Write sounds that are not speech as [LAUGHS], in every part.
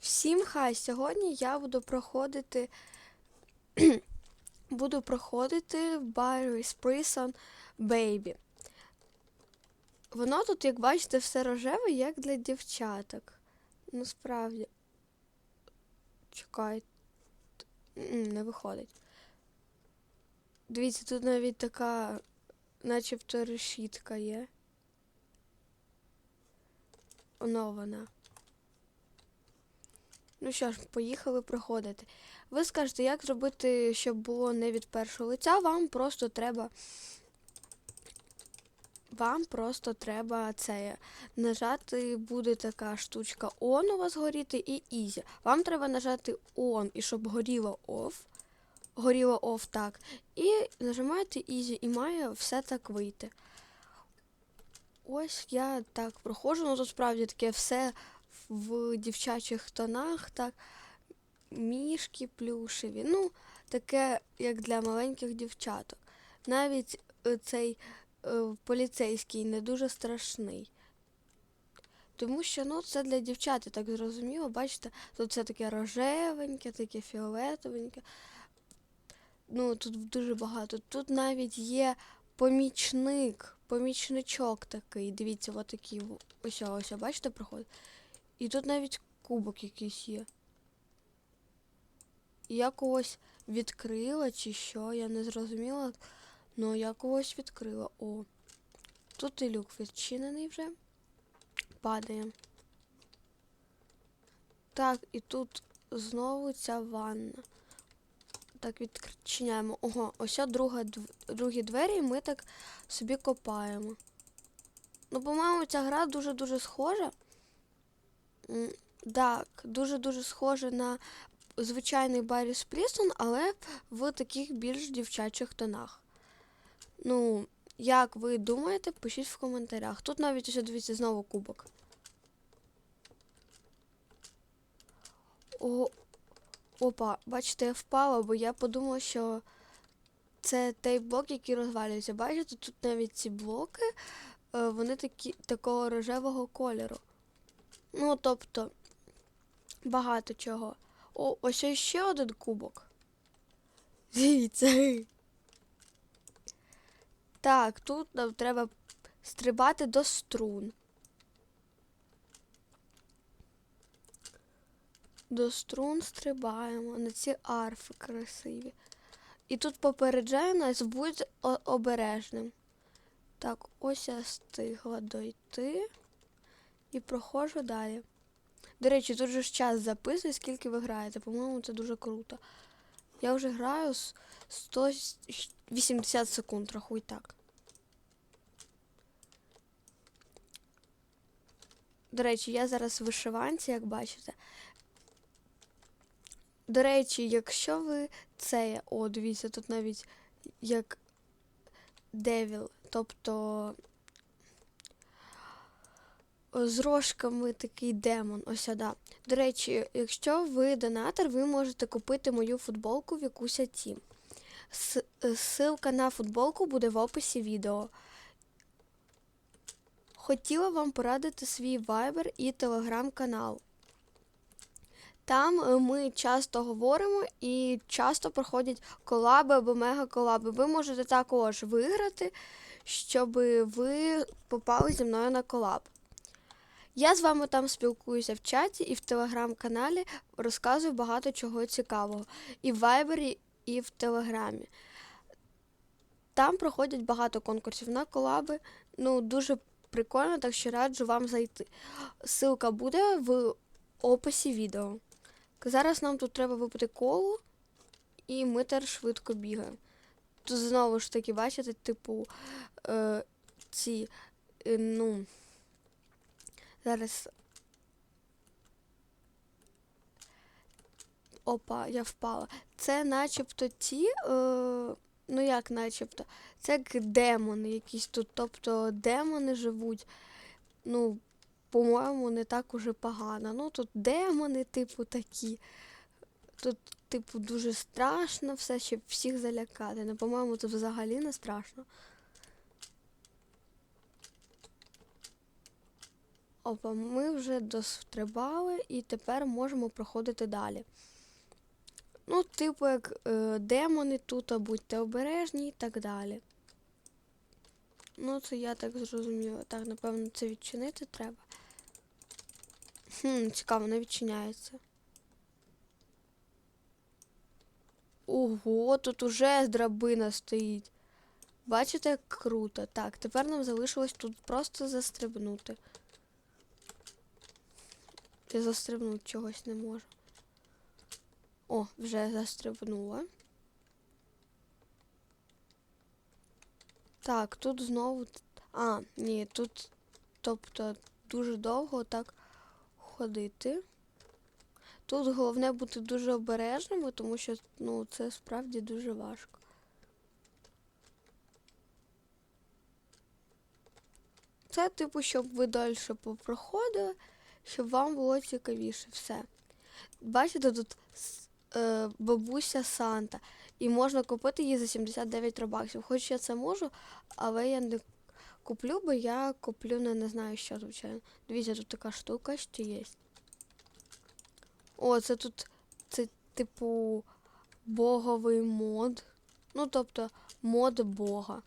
Всім хай! Сьогодні я буду проходити. [CLEARS THROAT] буду проходити Barry's Prison Baby. Воно тут, як бачите, все рожеве, як для дівчаток. Ну, справді. Чекай. Не виходить. Дивіться, тут навіть така, начебто решітка є. Оно вона. Ну що ж, поїхали проходити. Ви скажете, як зробити, щоб було не від першого лиця, вам просто треба. Вам просто треба це нажати, буде така штучка On у вас горіти і Easy. Вам треба нажати On, і щоб горіло Off. Горіло Off так. І нажимаєте Easy, і має все так вийти. Ось я так проходжу, ну тут справді таке все в дівчачих тонах, так, мішки плюшеві. Ну, таке, як для маленьких дівчаток. Навіть е, цей е, поліцейський не дуже страшний. Тому що ну, це для дівчат, так зрозуміло, бачите, тут все таке рожевеньке, таке фіолетовеньке. Ну, тут дуже багато. Тут навіть є помічник, помічничок такий. Дивіться, отакий. Ось, ось, бачите, проходить. І тут навіть кубок якийсь є. Я когось відкрила чи що, я не зрозуміла. Ну, я когось відкрила. О. Тут і люк відчинений вже. Падає. Так, і тут знову ця ванна. Так, відчиняємо. Ого, ось друга, другі двері, і ми так собі копаємо. Ну, по-моєму, ця гра дуже-дуже схожа. Так, дуже-дуже схоже на звичайний Барріс Прісон, але в таких більш дівчачих тонах. Ну, як ви думаєте, пишіть в коментарях. Тут навіть ось дивіться знову кубок. О, опа, бачите, я впала, бо я подумала, що це той блок, який розвалюється. Бачите, тут навіть ці блоки, е, вони такі, такого рожевого кольору. Ну, тобто, багато чого. О, ось ще один кубок. Дивіться. Так, тут нам треба стрибати до струн. До струн стрибаємо на ці арфи красиві. І тут попереджає нас, будь обережним. Так, ось я стигла дойти і проходжу далі. До речі, тут же ж час записує, скільки ви граєте. По-моєму, це дуже круто. Я вже граю 180 секунд, рахуй так. До речі, я зараз в вишиванці, як бачите. До речі, якщо ви це. О, дивіться, тут навіть як Девіл, тобто з рожками такий демон. Ось сюди. До речі, якщо ви донатор, ви можете купити мою футболку в якусь тім. Ссылка на футболку буде в описі відео. Хотіла вам порадити свій Viber і телеграм-канал. Там е, ми часто говоримо і часто проходять колаби або мега-колаби. Ви можете також виграти, щоб ви попали зі мною на колаб. Я з вами там спілкуюся в чаті і в телеграм-каналі розказую багато чого цікавого. І в Вайбері, і в Телеграмі. Там проходять багато конкурсів на колаби. Ну, дуже прикольно, так що раджу вам зайти. Ссылка буде в описі відео. Зараз нам тут треба випити колу, і ми теж швидко бігаємо. Тут знову ж таки, бачите, типу, е, ці, е, ну. Зараз. Опа, я впала. Це начебто ті. Е, ну як начебто? Це як демони якісь тут. Тобто демони живуть. Ну, по-моєму, не так уже погано. Ну, тут демони, типу, такі. Тут, типу, дуже страшно все, щоб всіх залякати. Ну, по-моєму, це взагалі не страшно. Опа, ми вже дострибали і тепер можемо проходити далі. Ну, типу, як е, демони тут, а будьте обережні і так далі. Ну, це я так зрозуміла. Так, напевно, це відчинити треба. Хм, цікаво, не відчиняється. Ого, тут уже драбина стоїть. Бачите, як круто. Так, тепер нам залишилось тут просто застрибнути. Я застрибнути чогось не можу. О, вже застрибнула. Так, тут знову. А, ні, тут, тобто, дуже довго так ходити. Тут головне бути дуже обережними, тому що ну, це справді дуже важко. Це, типу, щоб ви далі попроходили, щоб вам було цікавіше все. Бачите, тут е, бабуся Санта. І можна купити її за 79 робаксів. Хоч я це можу, але я не куплю, бо я куплю на не знаю що, звичайно. Дивіться, тут така штука ще є. О, це тут це типу боговий мод. Ну, тобто мод Бога.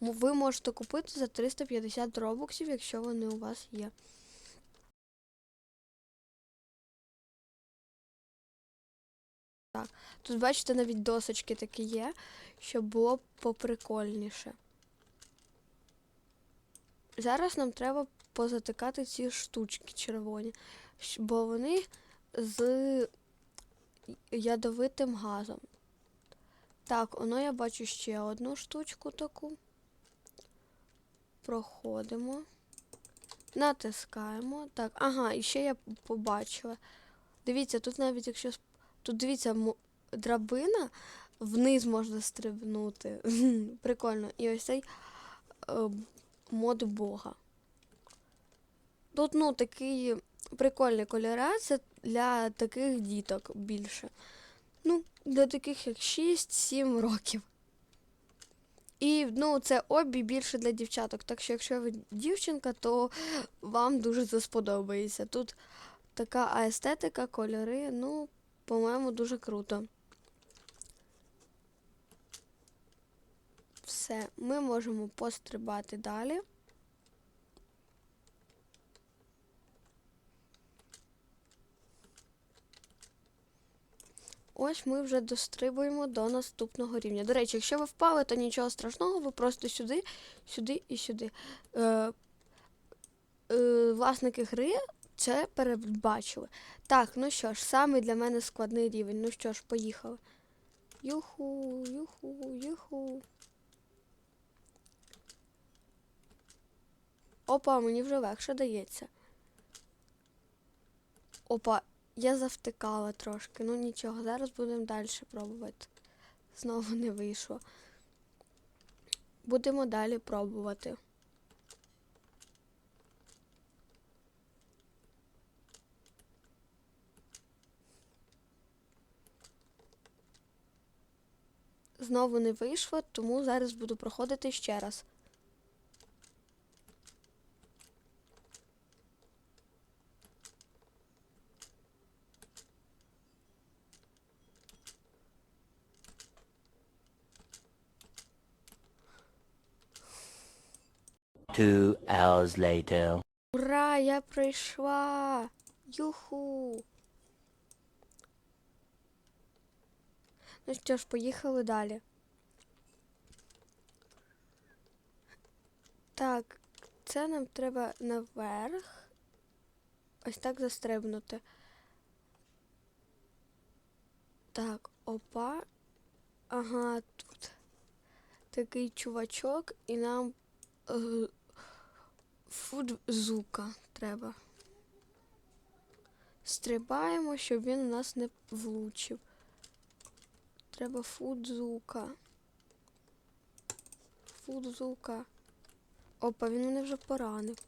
Ви можете купити за 350 робоксів, якщо вони у вас є. Тут бачите, навіть досочки такі є, щоб було поприкольніше. Зараз нам треба позатикати ці штучки червоні, бо вони з ядовитим газом. Так, воно я бачу ще одну штучку таку. Проходимо. Натискаємо. Так, ага, і ще я побачила. Дивіться, тут навіть якщо. Тут дивіться, драбина, вниз можна стрибнути. [LAUGHS] Прикольно. І ось цей е, мод Бога. Тут, ну, такий прикольний кольори, це для таких діток більше. Ну, для таких як 6-7 років. І ну, це обі більше для дівчаток. Так що, якщо ви дівчинка, то вам дуже це сподобається. Тут така естетика, кольори, ну, по-моєму, дуже круто. Все, ми можемо пострибати далі. Ось ми вже дострибуємо до наступного рівня. До речі, якщо ви впали, то нічого страшного, ви просто сюди, сюди і сюди. Е, е, власники гри це передбачили. Так, ну що ж, саме для мене складний рівень. Ну що ж, поїхали. Юху, юху, юху. Опа, мені вже легше дається. Опа, я завтикала трошки. Ну нічого, зараз будемо далі пробувати. Знову не вийшло. Будемо далі пробувати. Знову не вийшло, тому зараз буду проходити ще раз. Two hours later. Ура, я пройшла! Юху! Ну що ж, поїхали далі. Так, це нам треба наверх. Ось так застрибнути. Так, опа. Ага, тут такий чувачок, і нам е, фудзука треба. Стрибаємо, щоб він у нас не влучив. Треба фудзука. Фудзука. Опа, він мене вже поранив.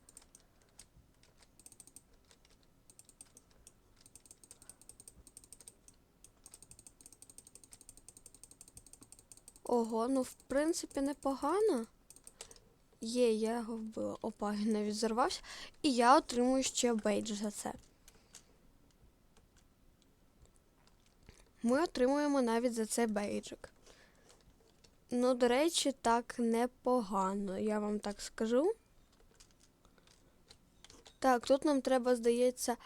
Ого, ну в принципі непогано. Є, я його вбила. Опа, він навіть зарвався. І я отримую ще бейдж за це. Ми отримуємо навіть за це бейджик. Ну, до речі, так непогано, я вам так скажу. Так, тут нам треба, здається,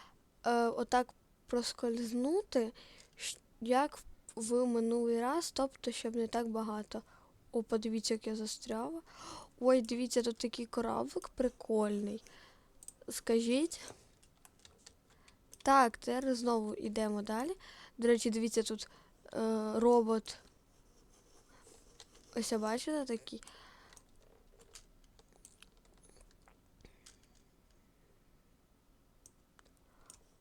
е, отак проскользнути, як в минулий раз, тобто, щоб не так багато. О, подивіться, як я застряла. Ой, дивіться, тут такий кораблик прикольний. Скажіть. Так, тепер знову йдемо далі. До речі, дивіться, тут е, робот. Ось бачите такий.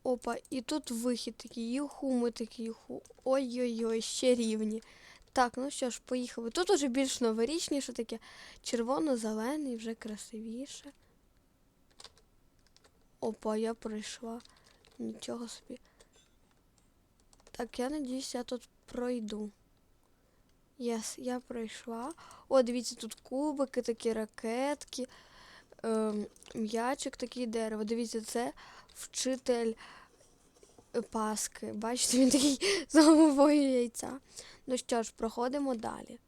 Опа, і тут вихід такий, юху, ми такі, юху. Ой-ой-ой, ще рівні. Так, ну що ж, поїхали. Тут уже більш новорічніше таке. Червоно-зелений, вже красивіше. Опа, я пройшла. Нічого собі. Так, я надіюсь, я тут пройду. Єс, я пройшла. О, дивіться, тут кубики, такі ракетки, ем, м'ячик такий дерево. Дивіться, це вчитель е, Паски. Бачите, він такий [LAUGHS] з головою яйця. Ну що ж, проходимо далі.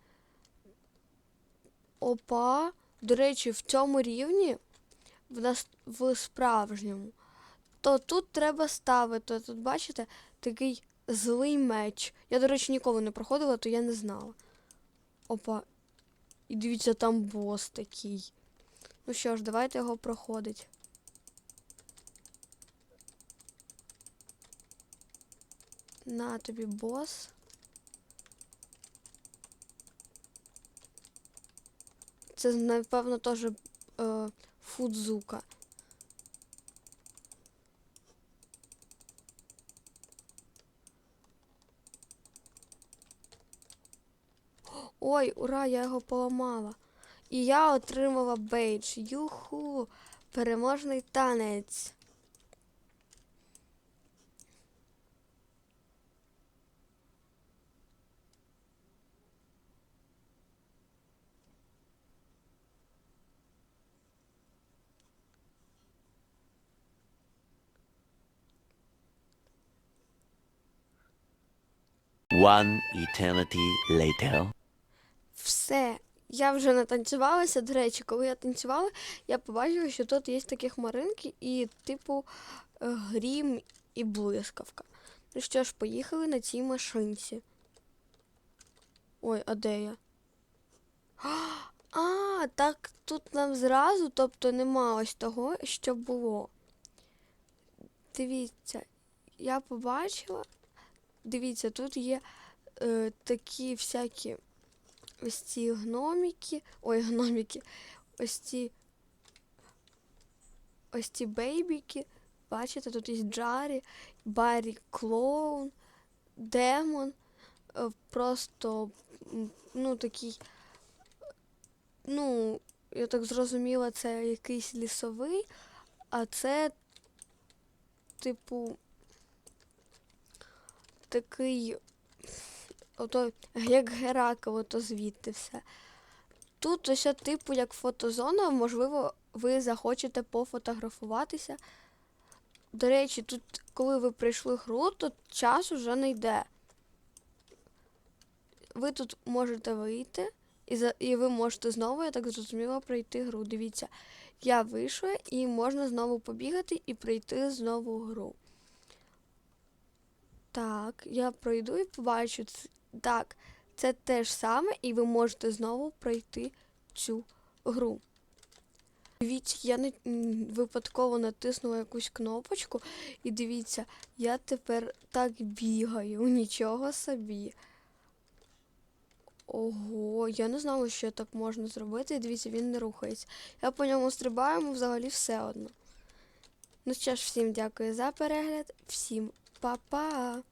Опа. До речі, в цьому рівні, в нас в справжньому, то тут треба ставити. Тут, бачите, такий злий меч. Я, до речі, ніколи не проходила, то я не знала. Опа. І дивіться, там бос такий. Ну що ж, давайте його проходить. На тобі бос. Це, напевно, теж е, фудзука. Ой, ура, я його поламала. І я отримала бейдж. Юху! Переможний танець. One eternity later. Все. Я вже натанцювалася. До речі, коли я танцювала, я побачила, що тут є такі хмаринки і, типу, е, грім і блискавка. Ну що ж, поїхали на цій машинці. Ой, а де я? А, так тут нам зразу, тобто нема ось того, що було. Дивіться, я побачила. Дивіться, тут є е, такі всякі ось ці гноміки. Ой, [LAUGHS] гноміки. Ось ці. Ось ці бейбіки. Бачите, тут є Джарі, Баррі Клоун, Демон. е, Просто ну такий. Ну, я так зрозуміла, це якийсь лісовий, а це, типу, такий ото як Геракл, ото звідти все. Тут ось типу як фотозона, можливо, ви захочете пофотографуватися. До речі, тут, коли ви прийшли гру, то час уже не йде. Ви тут можете вийти, і, за, і ви можете знову, я так зрозуміла, пройти гру. Дивіться, я вийшла і можна знову побігати і пройти знову гру. Так, я пройду і побачу. Так, це те ж саме, і ви можете знову пройти цю гру. Дивіться, я не випадково натиснула якусь кнопочку, і дивіться, я тепер так бігаю, [LAUGHS] нічого собі. Ого, я не знала, що так можна зробити. Дивіться, він не рухається. Я по ньому стрибаю, взагалі все одно. Ну що ж, всім дякую за перегляд, всім papá.